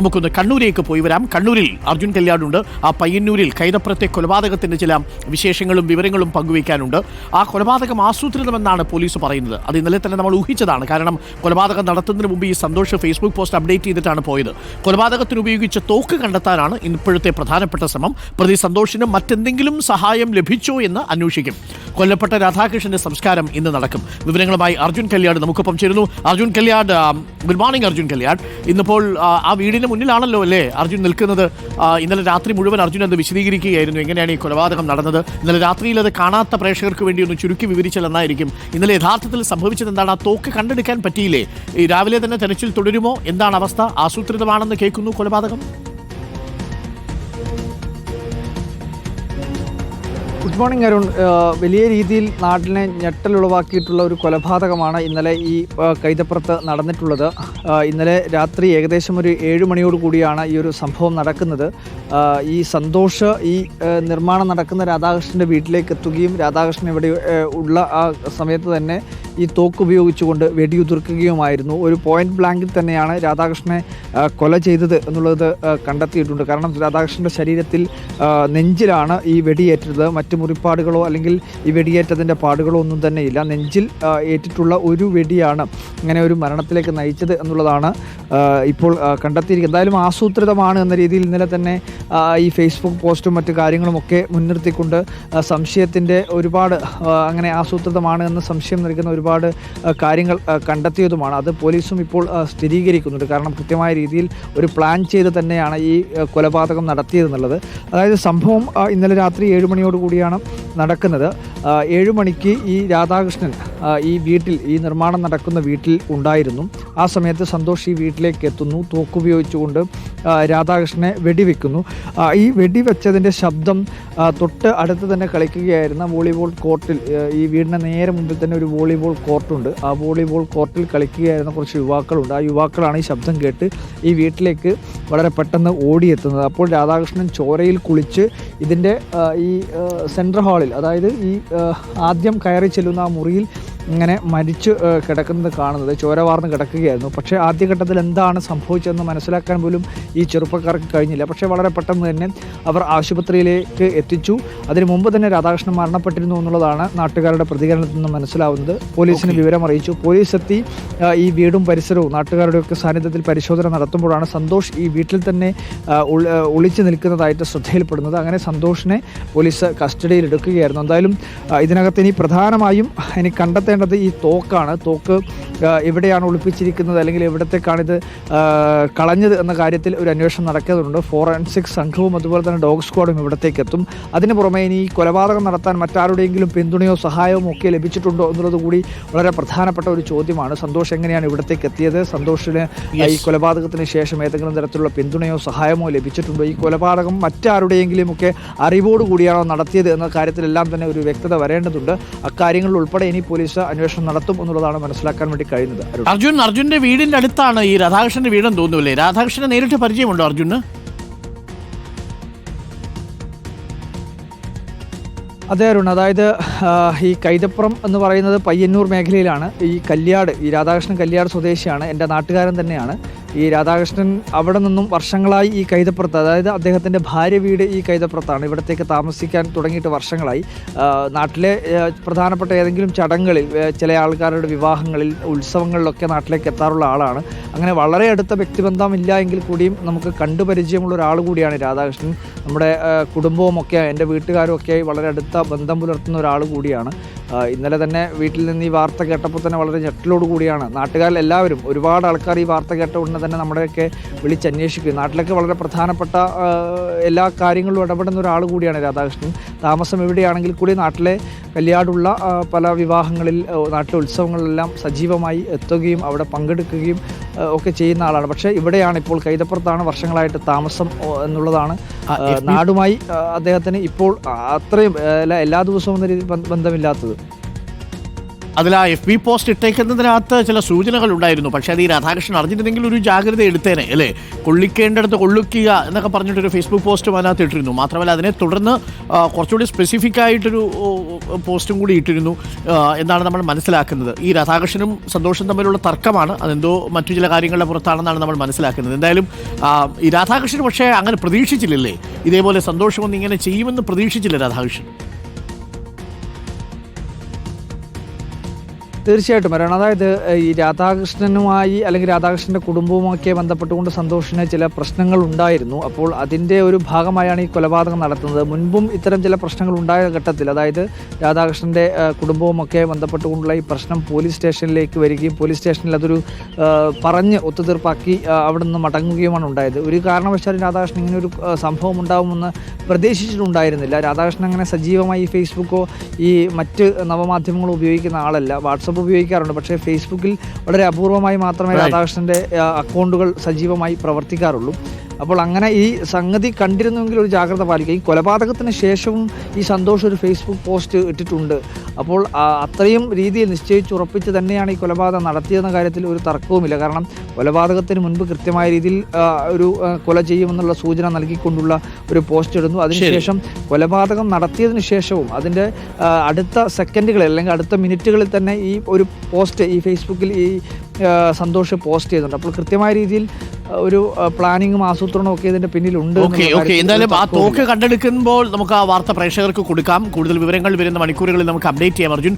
നമുക്കൊന്ന് കണ്ണൂരേക്ക് പോയി വരാം. കണ്ണൂരിൽ അർജുൻ കല്യാടുണ്ട് ആ പയ്യന്നൂരിൽ കൈതപ്പുറത്തെ കൊലപാതകത്തിന്റെ ചില വിശേഷങ്ങളും വിവരങ്ങളും പങ്കുവയ്ക്കാനുണ്ട്. ആ കൊലപാതകം ആസൂത്രിതമെന്നാണ് പോലീസ് പറയുന്നത്. അത് ഇന്നലെ തന്നെ നമ്മൾ ഊഹിച്ചതാണ്. കാരണം കൊലപാതകം നടത്തുന്നതിന് മുമ്പ് ഈ സന്തോഷ് ഫേസ്ബുക്ക് പോസ്റ്റ് അപ്ഡേറ്റ് ചെയ്തിട്ടാണ് പോയത്. കൊലപാതകത്തിന് ഉപയോഗിച്ച തോക്ക് കണ്ടെത്താനാണ് ഇപ്പോഴത്തെ പ്രധാനപ്പെട്ട ശ്രമം. പ്രതി സന്തോഷിന് മറ്റെന്തെങ്കിലും സഹായം ലഭിച്ചോ എന്ന് അന്വേഷിക്കും. കൊല്ലപ്പെട്ട രാധാകൃഷ്ണന്റെ സംസ്കാരം ഇന്ന് നടക്കും. വിവരങ്ങളുമായി അർജുൻ കല്യാട് നമുക്കൊപ്പം ചേരുന്നു. അർജുൻ കല്യാട് ഗുഡ് മോർണിംഗ് അർജുൻ കല്യാട് ഇന്നിപ്പോൾ ആ വീടിന് മുന്നിലാണല്ലോ അല്ലേ അർജുൻ നിൽക്കുന്നത്? ഇന്നലെ രാത്രി മുഴുവൻ അർജുൻ അത് വിശദീകരിക്കുകയായിരുന്നു. എങ്ങനെയാണ് ഈ കൊലപാതകം നടന്നത്? ഇന്നലെ രാത്രിയിൽ അത് കാണാത്ത പ്രേക്ഷകർക്ക് വേണ്ടി ഒന്ന് ചുരുക്കി വിവരിച്ചാൽ നന്നായിരിക്കും. ഇന്നലെ യഥാർത്ഥത്തിൽ സംഭവിച്ചത് എന്താണ്? ആ തോക്ക് കണ്ടെടുക്കാൻ പറ്റിയില്ലേ? ഈ രാവിലെ തന്നെ തെരച്ചിൽ തുടരുമോ? എന്താണ് അവസ്ഥ? ആസൂത്രിതമാണെന്ന് കേൾക്കുന്നു കൊലപാതകം. Good morning Arun. വലിയ രീതിയിൽ നാട്ടിനെ ഞെട്ടലുളവാക്കിയിട്ടുള്ള ഒരു കൊലപാതകമാണ് ഇന്നലെ ഈ കൈതപ്പുറത്ത് നടന്നിട്ടുള്ളത്. ഇന്നലെ രാത്രി ഏകദേശം ഒരു ഏഴ് മണിയോട് കൂടിയാണ് ഈ ഒരു സംഭവം നടക്കുന്നത്. ഈ സന്തോഷ് ഈ നിർമ്മാണം നടക്കുന്ന രാധാകൃഷ്ണന്റെ വീട്ടിലേക്ക് എത്തുകയും രാധാകൃഷ്ണൻ ഇവിടെ ഉള്ള ആ സമയത്ത് തന്നെ ഈ തോക്ക് ഉപയോഗിച്ചുകൊണ്ട് വെടിയുതിർക്കുകയുമായിരുന്നു. ഒരു പോയിന്റ് ബ്ലാങ്കിൽ തന്നെയാണ് രാധാകൃഷ്ണനെ കൊല ചെയ്തത് എന്നുള്ളത് കണ്ടെത്തിയിട്ടുണ്ട്. കാരണം രാധാകൃഷ്ണന്റെ ശരീരത്തിൽ നെഞ്ചിലാണ് ഈ വെടിയേറ്റത്. മറ്റ് മുറിപ്പാടുകളോ അല്ലെങ്കിൽ ഈ വെടിയേറ്റതിന്റെ പാടുകളോ ഒന്നും തന്നെ ഇല്ല. നെഞ്ചിൽ ഏറ്റിട്ടുള്ള ഒരു വെടിയാണ് ഇങ്ങനെ ഒരു മരണത്തിലേക്ക് നയിച്ചത് എന്നുള്ളതാണ് ഇപ്പോൾ കണ്ടെത്തിയിരിക്കുന്നത്. എന്തായാലും ആസൂത്രിതമാണ് എന്ന രീതിയിൽ ഇന്നലെ തന്നെ ഈ ഫേസ്ബുക്ക് പോസ്റ്റും മറ്റു കാര്യങ്ങളുമൊക്കെ മുൻനിർത്തിക്കൊണ്ട് സംശയത്തിന്റെ ഒരുപാട് അങ്ങനെ ആസൂത്രിതമാണ് എന്ന് സംശയം നൽകുന്ന ഒരുപാട് കാര്യങ്ങൾ കണ്ടെത്തിയതുമാണ്. അത് പോലീസും ഇപ്പോൾ സ്ഥിരീകരിക്കുന്നുണ്ട്. കാരണം കൃത്യമായ രീതിയിൽ ഒരു പ്ലാൻ ചെയ്ത് തന്നെയാണ് ഈ കൊലപാതകം നടത്തിയതെന്നുള്ളത്. അതായത് സംഭവം ഇന്നലെ രാത്രി ഏഴ് മണിയോട് കൂടിയാണ് നടക്കുന്നത്. ഏഴ് മണിക്ക് ഈ രാധാകൃഷ്ണൻ ഈ വീട്ടിൽ ഈ നിർമ്മാണം നടക്കുന്ന വീട്ടിൽ ഉണ്ടായിരുന്നു. ആ സമയത്ത് സന്തോഷ് ഈ വീട്ടിലേക്ക് എത്തുന്നു. തോക്കുപയോഗിച്ചുകൊണ്ട് രാധാകൃഷ്ണനെ വെടിവെക്കുന്നു. ഈ വെടിവെച്ചതിന്റെ ശബ്ദം തൊട്ട് അടുത്ത് തന്നെ കളിക്കുകയായിരുന്ന വോളിബോൾ കോർട്ടിൽ ഈ വീടിന് നേരെ മുമ്പിൽ തന്നെ ഒരു വോളിബോൾ കോർട്ടുണ്ട്. ആ വോളിബോൾ കോർട്ടിൽ കളിക്കുകയായിരുന്ന കുറച്ച് യുവാക്കളുണ്ട്. ആ യുവാക്കളാണ് ഈ ശബ്ദം കേട്ട് ഈ വീട്ടിലേക്ക് വളരെ പെട്ടെന്ന് ഓടിയെത്തുന്നത്. അപ്പോൾ രാധാകൃഷ്ണൻ ചോരയിൽ കുളിച്ച് ഇതിന്റെ ഈ സെൻട്രൽ സെൻട്രൽ ഹാളിൽ അതായത് ഈ ആദ്യം കയറി ചെല്ലുന്ന ആ മുറിയിൽ ഇങ്ങനെ മരിച്ച് കിടക്കുന്നത് കാണുന്നത് ചോര വാർന്ന് കിടക്കുകയായിരുന്നു. പക്ഷേ ആദ്യഘട്ടത്തിൽ എന്താണ് സംഭവിച്ചതെന്ന് മനസ്സിലാക്കാൻ പോലും ഈ ചെറുപ്പക്കാർക്ക് കഴിഞ്ഞില്ല. പക്ഷേ വളരെ പെട്ടെന്ന് തന്നെ അവർ ആശുപത്രിയിലേക്ക് എത്തിച്ചു. അതിനു മുമ്പ് തന്നെ രാധാകൃഷ്ണൻ മരണപ്പെട്ടിരുന്നു എന്നുള്ളതാണ് നാട്ടുകാരുടെ പ്രതികരണത്തിൽ നിന്ന് മനസ്സിലാവുന്നത്. പോലീസിന് വിവരം അറിയിച്ചു പോലീസ് എത്തി ഈ വീടും പരിസരവും നാട്ടുകാരുടെയൊക്കെ സാന്നിധ്യത്തിൽ പരിശോധന നടത്തുമ്പോഴാണ് സന്തോഷ് ഈ വീട്ടിൽ തന്നെ ഒളിച്ചു നിൽക്കുന്നതായിട്ട് ശ്രദ്ധയിൽപ്പെടുന്നത്. അങ്ങനെ സന്തോഷിനെ പോലീസ് കസ്റ്റഡിയിൽ എടുക്കുകയായിരുന്നു എന്തായാലും ഇതിനകത്ത് ഇനി പ്രധാനമായും ഇനി കണ്ടെത്തേണ്ടത് ഈ തോക്കാണ്. തോക്ക് എവിടെയാണ് ഒളിപ്പിച്ചിരിക്കുന്നത് അല്ലെങ്കിൽ എവിടത്തേക്കാണ് ഇത് കളഞ്ഞത് എന്ന കാര്യത്തിൽ ഒരു അന്വേഷണം നടക്കുന്നുണ്ട് ഫോറൻസിക് സംഘവും അതുപോലെ തന്നെ ഡോഗ് സ്ക്വാഡും ഇവിടത്തേക്ക് എത്തും. അതിന് പുറമെ ഇനി കൊലപാതകം നടത്താൻ മറ്റാരുടെയെങ്കിലും പിന്തുണയോ സഹായമോ ഒക്കെ ലഭിച്ചിട്ടുണ്ടോ എന്നുള്ളത് കൂടി വളരെ പ്രധാനപ്പെട്ട ഒരു ചോദ്യമാണ്. സന്തോഷ് എങ്ങനെയാണ് ഇവിടത്തേക്ക് എത്തിയത്? സന്തോഷിന് ഈ കൊലപാതകത്തിന് ശേഷം ഏതെങ്കിലും തരത്തിലുള്ള പിന്തുണയോ സഹായമോ ലഭിച്ചിട്ടുണ്ടോ? ഈ കൊലപാതകം മറ്റാരുടെയെങ്കിലും ഒക്കെ അറിവോട് കൂടിയാണോ നടത്തിയത് എന്ന കാര്യത്തിലെല്ലാം തന്നെ ഒരു വ്യക്തത വരേണ്ടതുണ്ട്. അക്കാര്യങ്ങളിൽ ഉൾപ്പെടെ ഇനി പോലീസ് അന്വേഷണം നടത്തും എന്നുള്ളതാണ് മനസ്സിലാക്കാൻ വേണ്ടി കഴിയുന്നത് അർജുൻ അർജുന്റെ വീടിന്റെ അടുത്താണ് ഈ രാധാകൃഷ്ണന്റെ വീടെന്ന് തോന്നുന്നില്ലേ? രാധാകൃഷ്ണനെ നേരിട്ട് പരിചയമുണ്ടോ അർജുന്? അതെ അരുൺ. അതായത് ഈ കൈതപ്പുറം എന്ന് പറയുന്നത് പയ്യന്നൂർ മേഖലയിലാണ്. ഈ കല്യാട് ഈ രാധാകൃഷ്ണൻ കല്യാട് സ്വദേശിയാണ്. എന്റെ നാട്ടുകാരൻ തന്നെയാണ്. ഈ രാധാകൃഷ്ണൻ അവിടെ നിന്നും വർഷങ്ങളായി ഈ കൈതപ്പുറത്ത് അതായത് അദ്ദേഹത്തിന്റെ ഭാര്യ വീട് ഈ കൈതപ്പുറത്താണ്. ഇവിടത്തേക്ക് താമസിക്കാൻ തുടങ്ങിയിട്ട് വർഷങ്ങളായി. നാട്ടിലെ പ്രധാനപ്പെട്ട ഏതെങ്കിലും ചടങ്ങുകളിൽ ചില ആൾക്കാരുടെ വിവാഹങ്ങളിൽ ഉത്സവങ്ങളിലൊക്കെ നാട്ടിലേക്ക് എത്താറുള്ള ആളാണ്. അങ്ങനെ വളരെ അടുത്ത വ്യക്തിബന്ധമില്ല എങ്കിൽ കൂടിയും നമുക്ക് കണ്ടുപരിചയമുള്ള ഒരാൾ കൂടിയാണ് രാധാകൃഷ്ണൻ. നമ്മുടെ കുടുംബവുമൊക്കെ എന്റെ വീട്ടുകാരും ഒക്കെ വളരെ അടുത്ത ബന്ധം പുലർത്തുന്ന ഒരാൾ കൂടിയാണ്. ഇന്നലെ തന്നെ വീട്ടിൽ നിന്ന് ഈ വാർത്ത കേട്ടപ്പോൾ തന്നെ വളരെ ഞെട്ടലോട് കൂടിയാണ്. നാട്ടുകാരിൽ എല്ലാവരും ഒരുപാട് ആൾക്കാർ ഈ വാർത്ത കേട്ട ഉടനെ തന്നെ നമ്മുടെയൊക്കെ വിളിച്ചന്വേഷിക്കും നാട്ടിലൊക്കെ വളരെ പ്രധാനപ്പെട്ട എല്ലാ കാര്യങ്ങളിലും ഇടപെടുന്ന ഒരാൾ കൂടിയാണ് രാധാകൃഷ്ണൻ. താമസം എവിടെയാണെങ്കിൽ കൂടി നാട്ടിലെ കല്യാടുള്ള പല വിവാഹങ്ങളിൽ നാട്ടിലെ ഉത്സവങ്ങളിലെല്ലാം സജീവമായി എത്തുകയും അവിടെ പങ്കെടുക്കുകയും ഒക്കെ ചെയ്യുന്ന ആളാണ്. പക്ഷേ ഇവിടെയാണ് ഇപ്പോൾ കൈതപ്പുറത്താണ് വർഷങ്ങളായിട്ട് താമസം എന്നുള്ളതാണ്. നാടുമായി അദ്ദേഹത്തിന് ഇപ്പോൾ അത്രയും എല്ലാ- എല്ലാ ദിവസവും എന്ന രീതിയിൽ ബന്ധമില്ലാത്തത്. അതിൽ ആ എഫ് ബി പോസ്റ്റ് ഇട്ടേക്കുന്നതിനകത്ത് ചില സൂചനകൾ ഉണ്ടായിരുന്നു. പക്ഷേ അത് ഈ രാധാകൃഷ്ണൻ അറിഞ്ഞിരുന്നെങ്കിൽ ഒരു ജാഗ്രത എടുത്തേനെ അല്ലേ? കൊള്ളിക്കേണ്ടടുത്ത് കൊള്ളിക്കുക എന്നൊക്കെ പറഞ്ഞിട്ടൊരു ഫേസ്ബുക്ക് പോസ്റ്റും അതിനകത്ത് ഇട്ടിരുന്നു. മാത്രമല്ല അതിനെ തുടർന്ന് കുറച്ചുകൂടി സ്പെസിഫിക് ആയിട്ടൊരു പോസ്റ്റും കൂടി ഇട്ടിരുന്നു എന്നാണ് നമ്മൾ മനസ്സിലാക്കുന്നത്. ഈ രാധാകൃഷ്ണനും സന്തോഷം തമ്മിലുള്ള തർക്കമാണ്. അതെന്തോ മറ്റു ചില കാര്യങ്ങളുടെ പുറത്താണെന്നാണ് നമ്മൾ മനസ്സിലാക്കുന്നത്. എന്തായാലും ഈ രാധാകൃഷ്ണൻ പക്ഷേ അങ്ങനെ പ്രതീക്ഷിച്ചില്ലല്ലേ? ഇതേപോലെ സന്തോഷമൊന്നും ഇങ്ങനെ ചെയ്യുമെന്ന് പ്രതീക്ഷിച്ചില്ല രാധാകൃഷ്ണൻ. തീർച്ചയായിട്ടും. വരണം അതായത് ഈ രാധാകൃഷ്ണനുമായി അല്ലെങ്കിൽ രാധാകൃഷ്ണന്റെ കുടുംബവുമൊക്കെ ബന്ധപ്പെട്ടുകൊണ്ട് സന്തോഷിന് ചില പ്രശ്നങ്ങൾ ഉണ്ടായിരുന്നു. അപ്പോൾ അതിന്റെ ഒരു ഭാഗമായാണ് ഈ കൊലപാതകം നടത്തുന്നത്. മുൻപും ഇത്തരം ചില പ്രശ്നങ്ങൾ ഉണ്ടായ ഘട്ടത്തിൽ അതായത് രാധാകൃഷ്ണന്റെ കുടുംബവുമൊക്കെ ബന്ധപ്പെട്ടുകൊണ്ടുള്ള ഈ പ്രശ്നം പോലീസ് സ്റ്റേഷനിലേക്ക് വരികയും പോലീസ് സ്റ്റേഷനിൽ അതൊരു പറഞ്ഞ് ഒത്തുതീർപ്പാക്കി അവിടെ നിന്ന് മടങ്ങുകയുമാണ് ഉണ്ടായത്. ഒരു കാരണവശാലും രാധാകൃഷ്ണൻ ഇങ്ങനെ ഒരു സംഭവം ഉണ്ടാകുമെന്ന് പ്രതീക്ഷിച്ചിട്ടുണ്ടായിരുന്നില്ല. രാധാകൃഷ്ണൻ അങ്ങനെ സജീവമായി ഫേസ്ബുക്കോ ഈ മറ്റ് നവമാധ്യമങ്ങളോ ഉപയോഗിക്കുന്ന ആളല്ല. വാട്സപ്പ് ഉപയോഗിക്കാറുണ്ട്. പക്ഷേ ഫേസ്ബുക്കിൽ വളരെ അപൂർവമായി മാത്രമേ രാധാകൃഷ്ണന്റെ രാധാകൃഷ്ണന്റെ അക്കൗണ്ടുകൾ സജീവമായി പ്രവർത്തിക്കാറുള്ളൂ. അപ്പോൾ അങ്ങനെ ഈ സംഗതി കണ്ടിരുന്നുവെങ്കിൽ ഒരു ജാഗ്രത പാലിക്കുക. ഈ കൊലപാതകത്തിന് ശേഷവും ഈ സന്തോഷ് ഒരു ഫേസ്ബുക്ക് പോസ്റ്റ് ഇട്ടിട്ടുണ്ട്. അപ്പോൾ അത്രയും രീതിയിൽ നിശ്ചയിച്ചുറപ്പിച്ച് തന്നെയാണ് ഈ കൊലപാതകം നടത്തിയെന്ന കാര്യത്തിൽ ഒരു തർക്കവുമില്ല. കാരണം കൊലപാതകത്തിന് മുൻപ് കൃത്യമായ രീതിയിൽ ഒരു കൊല ചെയ്യുമെന്നുള്ള സൂചന നൽകിക്കൊണ്ടുള്ള ഒരു പോസ്റ്റ് ഇടുന്നു. അതിനുശേഷം കൊലപാതകം നടത്തിയതിന് ശേഷവും അതിന്റെ അടുത്ത സെക്കൻഡുകളിൽ അല്ലെങ്കിൽ അടുത്ത മിനിറ്റുകളിൽ തന്നെ ഈ ഒരു പോസ്റ്റ് ഈ ഫേസ്ബുക്കിൽ ഈ സന്തോഷ് പോസ്റ്റ് ചെയ്യുന്നുണ്ട്. അപ്പോൾ കൃത്യമായ രീതിയിൽ ഒരു പ്ലാനിങ്ങും ആസൂത്രണവും ഒക്കെ ഇതിന്റെ പിന്നിലുണ്ട് ഓക്കെ ഓക്കെ. എന്തായാലും ആ. തോക്ക് കണ്ടെടുക്കുമ്പോൾ നമുക്ക് ആ വാർത്ത പ്രേക്ഷകർക്ക് കൊടുക്കാം. കൂടുതൽ വിവരങ്ങൾ വരുന്ന മണിക്കൂറുകളിൽ നമുക്ക് അപ്ഡേറ്റ് ചെയ്യാം അർജുൻ.